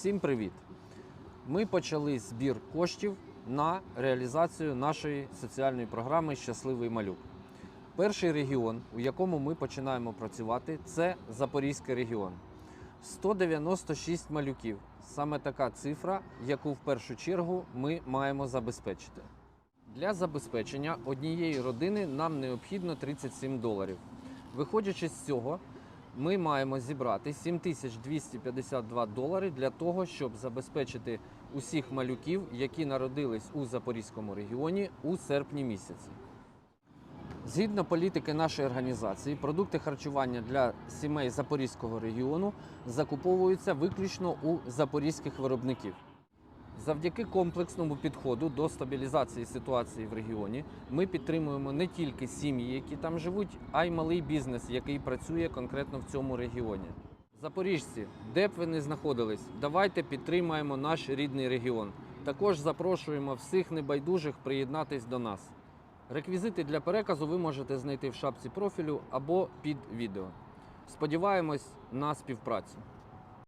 Всім привіт! Ми почали збір коштів на реалізацію нашої соціальної програми Щасливий малюк. Перший регіон, у якому ми починаємо працювати, це Запорізький регіон. 196 малюків. Саме така цифра, яку в першу чергу ми маємо забезпечити. Для забезпечення однієї родини нам необхідно 37 доларів. Виходячи з цього, ми маємо зібрати 7252 долари для того, щоб забезпечити усіх малюків, які народились у Запорізькому регіоні у серпні місяці. Згідно політики нашої організації, продукти харчування для сімей Запорізького регіону закуповуються виключно у запорізьких виробників. Завдяки комплексному підходу до стабілізації ситуації в регіоні ми підтримуємо не тільки сім'ї, які там живуть, а й малий бізнес, який працює конкретно в цьому регіоні. Запоріжці, де б ви не знаходились, давайте підтримаємо наш рідний регіон. Також запрошуємо всіх небайдужих приєднатись до нас. Реквізити для переказу ви можете знайти в шапці профілю або під відео. Сподіваємось на співпрацю.